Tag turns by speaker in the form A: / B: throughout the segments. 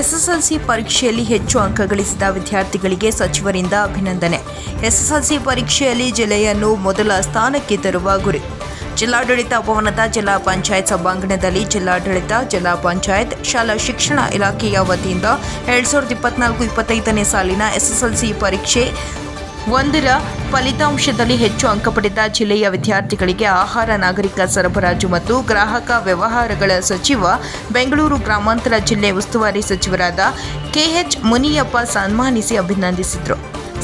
A: SSLC ಪರೀಕ್ಷೆಯಲ್ಲಿ ಹೆಚ್ಚು ಅಂಕ ಗಳಿಸಿದ ವಿದ್ಯಾರ್ಥಿಗಳಿಗೆ ಸಚಿವರಿಂದ ಅಭಿನಂದನೆ. ಎಸ್ಎಸ್ಎಲ್ಸಿ ಪರೀಕ್ಷೆಯಲ್ಲಿ ಜಿಲ್ಲೆಯನ್ನು ಮೊದಲ ಸ್ಥಾನಕ್ಕೆ ತರುವ ಗುರಿ. ಜಿಲ್ಲಾಡಳಿತ ಭವನದ ಜಿಲ್ಲಾ ಪಂಚಾಯತ್ ಸಭಾಂಗಣದಲ್ಲಿ ಜಿಲ್ಲಾಡಳಿತ, ಜಿಲ್ಲಾ ಪಂಚಾಯತ್, ಶಾಲಾ ಶಿಕ್ಷಣ ಇಲಾಖೆಯ ವತಿಯಿಂದ ಎರಡ್ ಸಾವಿರದ ಇಪ್ಪತ್ನಾಲ್ಕು ಇಪ್ಪತ್ತೈದನೇ ಸಾಲಿನ ಎಸ್ಎಸ್ಎಲ್ಸಿ ಪರೀಕ್ಷೆ ಒಂದರ ಫಲಿತಾಂಶದಲ್ಲಿ ಹೆಚ್ಚು ಅಂಕ ಪಡೆದ ಜಿಲ್ಲೆಯ ವಿದ್ಯಾರ್ಥಿಗಳಿಗೆ ಆಹಾರ, ನಾಗರಿಕ ಸರಬರಾಜು ಮತ್ತು ಗ್ರಾಹಕ ವ್ಯವಹಾರಗಳ ಸಚಿವ, ಬೆಂಗಳೂರು ಗ್ರಾಮಾಂತರ ಜಿಲ್ಲೆ ಉಸ್ತುವಾರಿ ಸಚಿವರಾದ ಕೆಎಚ್ ಮುನಿಯಪ್ಪ ಸನ್ಮಾನಿಸಿ ಅಭಿನಂದಿಸಿದರು.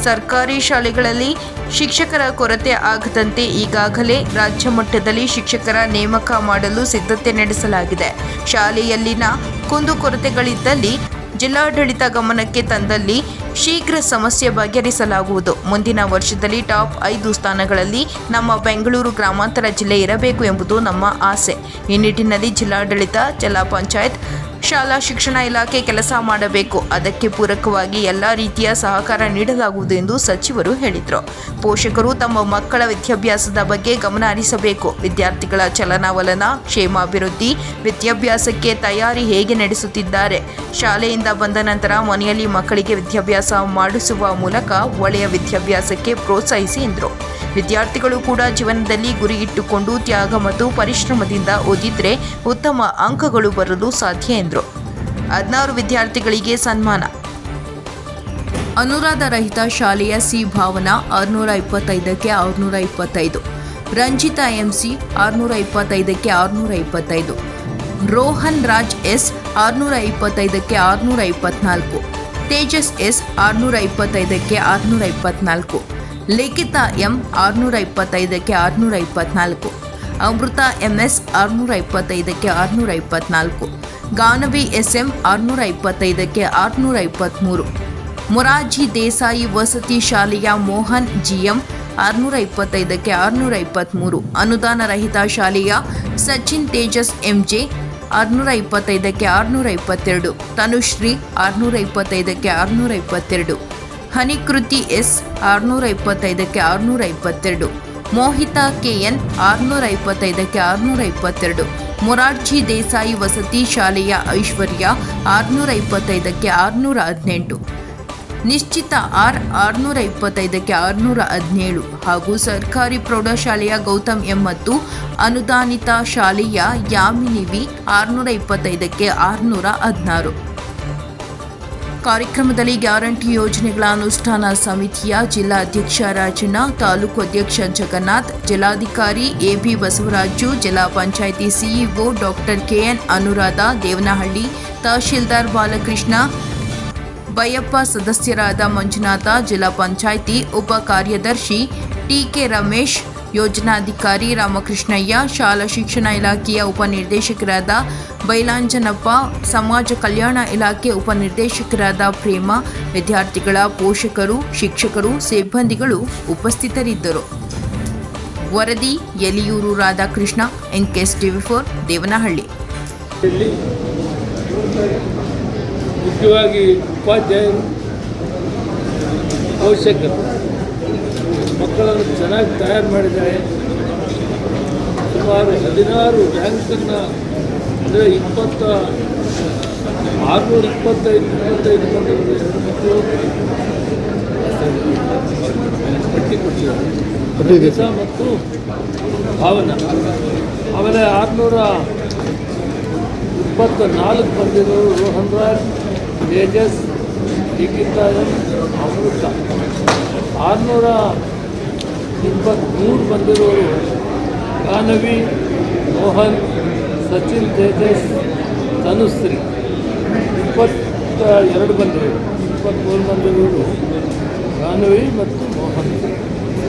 A: ಸರ್ಕಾರಿ ಶಾಲೆಗಳಲ್ಲಿ ಶಿಕ್ಷಕರ ಕೊರತೆ ಆಗದಂತೆ ಈಗಾಗಲೇ ರಾಜ್ಯ ಮಟ್ಟದಲ್ಲಿ ಶಿಕ್ಷಕರ ನೇಮಕ ಮಾಡಲು ಸಿದ್ಧತೆ ನಡೆಸಲಾಗಿದೆ. ಶಾಲೆಯಲ್ಲಿನ ಕುಂದುಕೊರತೆಗಳಿದ್ದಲ್ಲಿ ಜಿಲ್ಲಾಡಳಿತ ಗಮನಕ್ಕೆ ತಂದಲ್ಲಿ ಶೀಘ್ರ ಸಮಸ್ಯೆ ಬಗೆಹರಿಸಲಾಗುವುದು. ಮುಂದಿನ ವರ್ಷದಲ್ಲಿ ಟಾಪ್ ಐದು ಸ್ಥಾನಗಳಲ್ಲಿ ನಮ್ಮ ಬೆಂಗಳೂರು ಗ್ರಾಮಾಂತರ ಜಿಲ್ಲೆ ಇರಬೇಕು ಎಂಬುದು ನಮ್ಮ ಆಸೆ. ಈ ನಿಟ್ಟಿನಲ್ಲಿ ಜಿಲ್ಲಾಡಳಿತ, ಜಿಲ್ಲಾ ಪಂಚಾಯತ್ ಶಾಲಾ ಶಿಕ್ಷಣ ಇಲಾಖೆ ಕೆಲಸ ಮಾಡಬೇಕು. ಅದಕ್ಕೆ ಪೂರಕವಾಗಿ ಎಲ್ಲ ರೀತಿಯ ಸಹಕಾರ ನೀಡಲಾಗುವುದು ಎಂದು ಸಚಿವರು ಹೇಳಿದರು. ಪೋಷಕರು ತಮ್ಮ ಮಕ್ಕಳ ವಿದ್ಯಾಭ್ಯಾಸದ ಬಗ್ಗೆ ಗಮನ ಹರಿಸಬೇಕು. ವಿದ್ಯಾರ್ಥಿಗಳ ಚಲನವಲನ, ಕ್ಷೇಮಾಭಿವೃದ್ಧಿ, ವಿದ್ಯಾಭ್ಯಾಸಕ್ಕೆ ತಯಾರಿ ಹೇಗೆ ನಡೆಸುತ್ತಿದ್ದಾರೆ. ಶಾಲೆಯಿಂದ ಬಂದ ನಂತರ ಮನೆಯಲ್ಲಿ ಮಕ್ಕಳಿಗೆ ವಿದ್ಯಾಭ್ಯಾಸ ಮಾಡಿಸುವ ಮೂಲಕ ಒಳ್ಳೆಯ ವಿದ್ಯಾಭ್ಯಾಸಕ್ಕೆ ಪ್ರೋತ್ಸಾಹಿಸಿ ಎಂದರು. ವಿದ್ಯಾರ್ಥಿಗಳು ಕೂಡ ಜೀವನದಲ್ಲಿ ಗುರಿ ಇಟ್ಟುಕೊಂಡು ತ್ಯಾಗ ಮತ್ತು ಪರಿಶ್ರಮದಿಂದ ಓದಿದ್ರೆ ಉತ್ತಮ ಅಂಕಗಳು ಬರಲು ಸಾಧ್ಯ ಎಂದರು. ಹದಿನಾರು ವಿದ್ಯಾರ್ಥಿಗಳಿಗೆ ಸನ್ಮಾನ. ಅನುರಾಧ ರಹಿತ ಶಾಲೆಯ ಸಿ ಭಾವನಾ ಆರುನೂರ ಇಪ್ಪತ್ತೈದಕ್ಕೆ ಆರುನೂರ ಇಪ್ಪತ್ತೈದು. ರಂಜಿತಾ ಎಂಸಿ ಆರುನೂರ ಇಪ್ಪತ್ತೈದಕ್ಕೆ ಆರುನೂರ ಇಪ್ಪತ್ತೈದು. ರೋಹನ್ ರಾಜ್ ಎಸ್ ಆರುನೂರ ಇಪ್ಪತ್ತೈದಕ್ಕೆ ಆರುನೂರ ಇಪ್ಪತ್ನಾಲ್ಕು. ತೇಜಸ್ ಎಸ್ ಆರುನೂರ ಇಪ್ಪತ್ತೈದಕ್ಕೆ ಆರುನೂರ ಇಪ್ಪತ್ನಾಲ್ಕು. ಲಿಖಿತಾ ಎಂ ಆರುನೂರ ಇಪ್ಪತ್ತೈದಕ್ಕೆ ಆರುನೂರ ಇಪ್ಪತ್ನಾಲ್ಕು, ಅಮೃತ ಎಂಎಸ್ ಆರುನೂರ ಇಪ್ಪತ್ತೈದಕ್ಕೆ ಆರುನೂರ ಇಪ್ಪತ್ನಾಲ್ಕು, ಗಾನವಿ ಎಸ್ಎಂ ಆರುನೂರ ಇಪ್ಪತ್ತೈದಕ್ಕೆ ಆರುನೂರ ಇಪ್ಪತ್ತ್ಮೂರು ಮೊರಾರ್ಜಿ ದೇಸಾಯಿ ವಸತಿ ಶಾಲೆಯ ಮೋಹನ್ ಜಿಎಂ ಆರುನೂರ ಇಪ್ಪತ್ತೈದಕ್ಕೆ ಆರುನೂರ ಇಪ್ಪತ್ತ್ಮೂರು ಅನುದಾನ ರಹಿತ ಶಾಲೆಯ ಸಚಿನ್ ತೇಜಸ್ ಎಂಜೆ ಆರುನೂರ ಇಪ್ಪತ್ತೈದಕ್ಕೆ ಆರುನೂರ ಇಪ್ಪತ್ತೆರಡು, ತನುಶ್ರೀ ಆರುನೂರ ಇಪ್ಪತ್ತೈದಕ್ಕೆ ಆರುನೂರ ಇಪ್ಪತ್ತೆರಡು. ಹನಿಕೃತಿ ಎಸ್ ಆರುನೂರ ಇಪ್ಪತ್ತೈದಕ್ಕೆ ಆರುನೂರ ಇಪ್ಪತ್ತೆರಡು, ಮೋಹಿತಾ ಕೆಎನ್ ಆರುನೂರ ಇಪ್ಪತ್ತೈದಕ್ಕೆ ಆರುನೂರ ಇಪ್ಪತ್ತೆರಡು, ಮೊರಾರ್ಜಿ ದೇಸಾಯಿ ವಸತಿ ಶಾಲೆಯ ಐಶ್ವರ್ಯ ಆರುನೂರ ಇಪ್ಪತ್ತೈದಕ್ಕೆ ಆರುನೂರ ಹದಿನೆಂಟು, ನಿಶ್ಚಿತ ಆರ್ ಆರುನೂರ ಇಪ್ಪತ್ತೈದಕ್ಕೆ ಆರುನೂರ ಹದಿನೇಳು ಹಾಗೂ ಸರ್ಕಾರಿ ಪ್ರೌಢಶಾಲೆಯ ಗೌತಮ್ ಎಂ ಮತ್ತು ಅನುದಾನಿತ ಶಾಲೆಯ ಯಾಮಿನಿ ವಿ ಆರುನೂರ ಇಪ್ಪತ್ತೈದಕ್ಕೆ ಆರುನೂರ ಹದಿನಾರು. ಕಾರ್ಯಕ್ರಮದಲ್ಲಿ ಗ್ಯಾರಂಟಿ ಯೋಜನೆಗಳ ಅನುಷ್ಠಾನ ಸಮಿತಿಯ ಜಿಲ್ಲಾಧ್ಯಕ್ಷ ರಾಜಣ್ಣ ತಾಲೂಕು ಅಧ್ಯಕ್ಷ ಜಗನ್ನಾಥ್, ಜಿಲ್ಲಾಧಿಕಾರಿ ಎಬಿ ಬಸವರಾಜು, ಜಿಲ್ಲಾ panchayat CEO doctor K N Anuradha, Devanahalli tahsildar Balakrishna, Baiyappa ಸದಸ್ಯರಾದ ಮಂಜುನಾಥ, ಜಿಲ್ಲಾ ಪಂಚಾಯಿತಿ ಉಪ ಕಾರ್ಯದರ್ಶಿ ಟಿಕೆ ರಮೇಶ್ ಯೋಜನಾಧಿಕಾರಿ ರಾಮಕೃಷ್ಣಯ್ಯ, ಶಾಲಾ ಶಿಕ್ಷಣ ಇಲಾಖೆಯ ಉಪನಿರ್ದೇಶಕರಾದ ಬೈಲಾಂಜನಪ್ಪ, ಸಮಾಜ ಕಲ್ಯಾಣ ಇಲಾಖೆ ಉಪನಿರ್ದೇಶಕರಾದ ಪ್ರೇಮ, ವಿದ್ಯಾರ್ಥಿಗಳ ಪೋಷಕರು, ಶಿಕ್ಷಕರು, ಸಿಬ್ಬಂದಿಗಳು ಉಪಸ್ಥಿತರಿದ್ದರು. ವರದಿ Yaliyur Radhakrishna, N K S TV four, Devanahalli.
B: ಮುಖ್ಯವಾಗಿ ಉಪಾಧ್ಯಾಯರು ಪೋಷಕರು. ಮಕ್ಕಳನ್ನು ಚೆನ್ನಾಗಿ ತಯಾರು ಮಾಡಿದ್ದಾರೆ. ಸುಮಾರು ಹದಿನಾರು ರ್ಯಾಂಕನ್ನು ಅಂದರೆ ಇಪ್ಪತ್ತ ಆರುನೂರ ಇಪ್ಪತ್ತೈದು ಇಪ್ಪತ್ತೈದು ಮಂದಿ ಹೆಣ್ಣು ಮಕ್ಕಳು ಪಟ್ಟಿ ಕೊಟ್ಟಿದ್ದಾರೆ ಮತ್ತು ಭಾವನ. ಆಮೇಲೆ ಆರುನೂರ ಇಪ್ಪತ್ತ ನಾಲ್ಕು ಬಂದಿರೋರು ರೋಹನ್ ರಾಜ್ ತೇಜಸ್ ಈಗಿದ್ದ ಅಮೃತ. ಆರುನೂರ ಇಪ್ಪತ್ತ್ಮೂರು ಬಂದಿರೋರು ಕಾನವಿ, ಮೋಹನ್, ಸಚಿನ್, ತೇಜಸ್, ತನುಶ್ರೀ. ಇಪ್ಪತ್ತ ಎರಡು ಬಂದಿರೋರು. ಇಪ್ಪತ್ತ್ಮೂರು ಬಂದಿರೋರು ಕಾನವಿ ಮತ್ತು ಮೋಹನ್.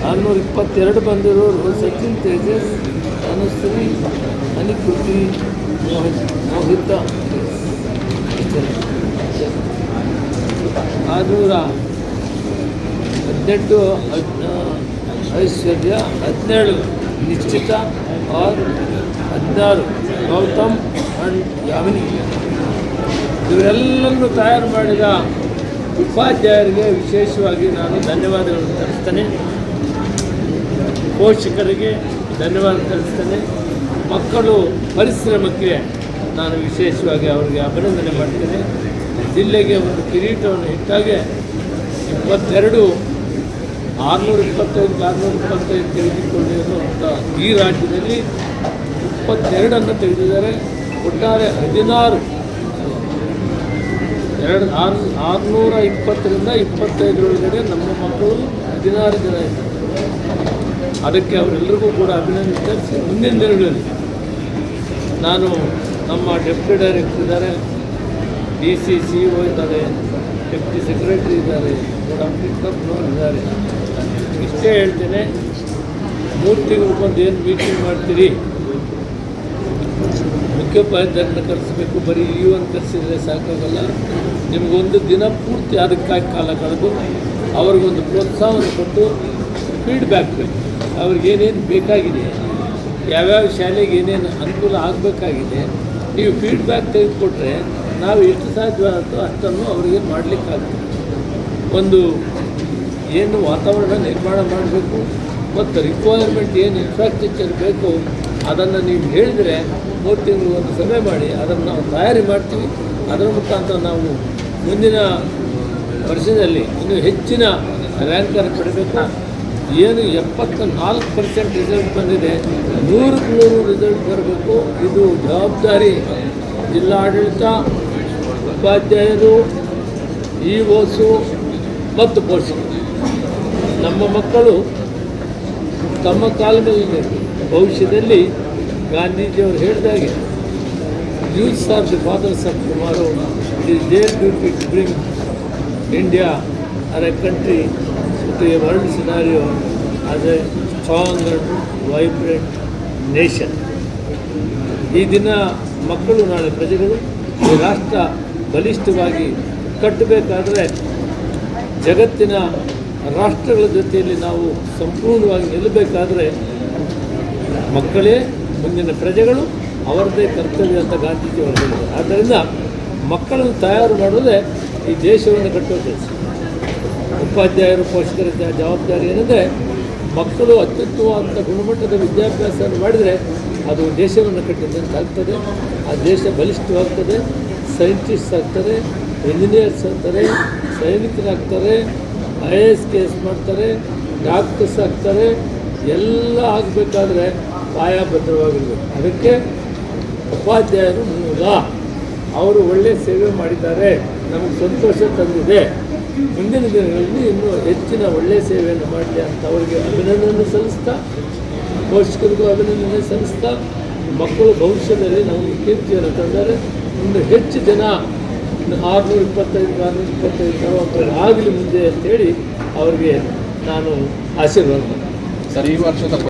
B: ಆರುನೂರ ಇಪ್ಪತ್ತೆರಡು ಬಂದಿರೋರು ಸಚಿನ್, ತೇಜಸ್, ತನುಶ್ರೀ, ಅನಿಕೃತಿ, ಮೋಹಿತ್, ಮೋಹಿತ. ಆರುನೂರ ಹದಿನೆಂಟು ಹದ್ನ- ಐಶ್ವರ್ಯ ಹದಿನೇಳು, ನಿಶ್ಚಿತ ಆರು, ಹದಿನಾರು, ಗೌತಮ್ ಅಂಡ್ ಯಾಮಿನಿ. ಇವರೆಲ್ಲರನ್ನು ತಯಾರು ಮಾಡಿದ ಉಪಾಧ್ಯಾಯರಿಗೆ ವಿಶೇಷವಾಗಿ ನಾನು ಧನ್ಯವಾದಗಳನ್ನು ತಿಳಿಸ್ತೇನೆ. ಪೋಷಕರಿಗೆ ಧನ್ಯವಾದ ತಿಳಿಸ್ತೇನೆ. ಮಕ್ಕಳು ಪರಿಶ್ರಮಕ್ಕೆ ನಾನು ವಿಶೇಷವಾಗಿ ಅವರಿಗೆ ಅಭಿನಂದನೆ ಮಾಡ್ತೇನೆ. ಜಿಲ್ಲೆಗೆ ಒಂದು ಕಿರೀಟವನ್ನು ಇಟ್ಟಾಗೆ ಇಪ್ಪತ್ತೆರಡು ಆರುನೂರ ಇಪ್ಪತ್ತೈದು ಆರುನೂರ ಇಪ್ಪತ್ತೈದು ತೆಗೆದುಕೊಂಡಿರುವಂಥ ಈ ರಾಜ್ಯದಲ್ಲಿ ಇಪ್ಪತ್ತೆರಡನ್ನು ತೆಗೆದಿದ್ದಾರೆ. ಒಟ್ಟಾರೆ ಹದಿನಾರು, ಎರಡು, ಆರು, ಆರುನೂರ ಇಪ್ಪತ್ತರಿಂದ ಇಪ್ಪತ್ತೈದರೊಳಗಡೆ ನಮ್ಮ ಮಕ್ಕಳು ಹದಿನಾರು ಜನ ಇದ್ದಾರೆ. ಅದಕ್ಕೆ ಅವರೆಲ್ಲರಿಗೂ ಕೂಡ ಅಭಿನಂದನೆ ಮುಂದಿನ ದಿನಗಳಲ್ಲಿ ನಾನು ನಮ್ಮ ಡೆಪ್ಟಿ ಡೈರೆಕ್ಟರ್ ಇದ್ದಾರೆ, ಡಿ ಸಿ ಸಿ ಇದ್ದಾರೆ, ಡೆಪ್ಟಿ ಸೆಕ್ರೆಟರಿ ಇದ್ದಾರೆ ಕಂಪ್ನವ್ರು ಇದ್ದಾರೆ. ಇಷ್ಟೇ ಹೇಳ್ತೇನೆ. ಮೂರು ತಿಂಗಳು ಬಂದು ಏನು ಮೀಟಿಂಗ್ ಮಾಡ್ತೀರಿ? ಮುಖ್ಯೋಪಾಧ್ಯಾಯರನ್ನ ಕರೆಸಬೇಕು, ಬರೀ ಒಂದು ಕರೆಸಿದ್ರೆ ಸಾಕಾಗಲ್ಲ. ನಿಮಗೊಂದು ದಿನ ಪೂರ್ತಿ ಅದಕ್ಕಾಗಿ ಕಾಲ ಕಳೆದು ಅವ್ರಿಗೊಂದು ಪ್ರೋತ್ಸಾಹವನ್ನು ಕೊಟ್ಟು ಫೀಡ್ಬ್ಯಾಕ್ ಬೇಕು ಅವ್ರಿಗೇನೇನು ಬೇಕಾಗಿದೆ, ಯಾವ್ಯಾವ ಶಾಲೆಗೆ ಏನೇನು ಅನುಕೂಲ ಆಗಬೇಕಾಗಿದೆ, ನೀವು ಫೀಡ್ಬ್ಯಾಕ್ ತೆಗೆದುಕೊಟ್ರೆ ನಾವು ಎಷ್ಟು ಸಾಧ್ಯವಾಗುತ್ತೋ ಅಷ್ಟನ್ನು ಅವರಿಗೆ ಮಾಡಲಿಕ್ಕಾಗ್ತದೆ ಒಂದು ಏನು ವಾತಾವರಣ ನಿರ್ಮಾಣ ಮಾಡಬೇಕು, ಮತ್ತು ರಿಕ್ವೈರ್ಮೆಂಟ್ ಏನು ಇನ್ಫ್ರಾಸ್ಟ್ರಕ್ಚರ್ ಬೇಕು, ಅದನ್ನು ನೀವು ಹೇಳಿದರೆ ಮೂರು ತಿಂಗಳು ಒಂದು ಸಭೆ ಮಾಡಿ, ಅದನ್ನು ನಾವು ತಯಾರಿ ಮಾಡ್ತೀವಿ. ಅದರ ಮುಖಾಂತರ ನಾವು ಮುಂದಿನ ವರ್ಷದಲ್ಲಿ ಇನ್ನೂ ಹೆಚ್ಚಿನ ರ್ಯಾಂಕರ್ ಪಡಬೇಕು. ಏನು ಎಪ್ಪತ್ತ ನಾಲ್ಕು ಪರ್ಸೆಂಟ್ ರಿಸಲ್ಟ್ ಬಂದಿದೆ ನೂರಕ್ಕೆ ನೂರು ರಿಸಲ್ಟ್ ಬರಬೇಕು. ಇದು ಜವಾಬ್ದಾರಿ ಜಿಲ್ಲಾಡಳಿತ, ಉಪಾಧ್ಯಾಯರು ಇ ಓಸು ಮತ್ತು ಪೋಷಕರು. ನಮ್ಮ ಮಕ್ಕಳು ತಮ್ಮ ಕಾಲ ಮೇಲೆ ಭವಿಷ್ಯದಲ್ಲಿ ಗಾಂಧೀಜಿಯವರು ಹೇಳಿದಾಗೆ youths are the fathers of tomorrow it there to to bring India are a country to a world scenario as a strong and vibrant nation ಈ ದಿನ ಮಕ್ಕಳು, ನಾಳೆ ಪ್ರಜೆಗಳು ಈ ರಾಷ್ಟ್ರ ಬಲಿಷ್ಠವಾಗಿ ಕಟ್ಟಬೇಕಾದ್ರೆ ಜಗತ್ತಿನ ರಾಷ್ಟ್ರಗಳ ಜೊತೆಯಲ್ಲಿ ನಾವು ಸಂಪೂರ್ಣವಾಗಿ ನಿಲ್ಲಬೇಕಾದ್ರೆ ಮಕ್ಕಳೇ, ಮುಂದಿನ ಪ್ರಜೆಗಳು ಅವರದೇ ಕರ್ತವ್ಯ ಅಂತ ಗಾಂಧೀಜಿ ಹೇಳಿದ್ದಾರೆ. ಆದ್ದರಿಂದ ಮಕ್ಕಳನ್ನು ತಯಾರು ಮಾಡೋದೇ ಈ ದೇಶವನ್ನು ಕಟ್ಟುವ ಕೆಲಸ. ಉಪಾಧ್ಯಾಯರು, ಪೋಷಕರ ಜವಾಬ್ದಾರಿ ಏನಂದರೆ ಮಕ್ಕಳು ಅತ್ಯುತ್ತಮವಾದಂಥ ಗುಣಮಟ್ಟದ ವಿದ್ಯಾಭ್ಯಾಸವನ್ನು ಮಾಡಿದರೆ ಅದು ದೇಶವನ್ನು ಕಟ್ಟಿದಂತೆ ಆಗ್ತದೆ. ಆ ದೇಶ ಬಲಿಷ್ಠವಾಗ್ತದೆ. ಸೈಂಟಿಸ್ಟ್ ಆಗ್ತಾರೆ, ಇಂಜಿನಿಯರ್ಸ್ ಆಗ್ತಾರೆ, ಸೈನಿಕರಾಗ್ತಾರೆ ಐ ಎ ಎಸ್ ಕೇಸ್ ಮಾಡ್ತಾರೆ, ಡಾಕ್ಟರ್ಸ್ ಆಗ್ತಾರೆ, ಎಲ್ಲ ಆಗಬೇಕಾದ್ರೆ ಪಾಯಭದ್ರವಾಗಿರ್ಬೇಕು ಅದಕ್ಕೆ ಉಪಾಧ್ಯಾಯರು ಮೂಲ. ಅವರು ಒಳ್ಳೆಯ ಸೇವೆ ಮಾಡಿದ್ದಾರೆ, ನಮಗೆ ಸಂತೋಷ ತಂದಿದೆ. ಮುಂದಿನ ದಿನಗಳಲ್ಲಿ ಇನ್ನೂ ಹೆಚ್ಚಿನ ಒಳ್ಳೆಯ ಸೇವೆಯನ್ನು ಮಾಡಲಿ ಅಂತ ಅವರಿಗೆ ಅಭಿನಂದನೆ ಸಲ್ಲಿಸ್ತಾ, ಪೋಷಕರಿಗೂ ಅಭಿನಂದನೆ ಸಲ್ಲಿಸ್ತಾ, ಮಕ್ಕಳು ಭವಿಷ್ಯದಲ್ಲಿ ನಮಗೆ ಕೀರ್ತಿಯನ್ನು ತಂದರೆ, ಇನ್ನು ಹೆಚ್ಚು ಜನ ಆರುನೂರ ಇಪ್ಪತ್ತೈದು ಆರುನೂರ ಇಪ್ಪತ್ತೈದು ನಲವತ್ತೈದು ಆಗಲಿ ಮುಂದೆ ಅಂತೇಳಿ ಅವರಿಗೆ ನಾನು ಆಶೀರ್ವಾದ.
C: ಸರ್ ಈ ವರ್ಷದ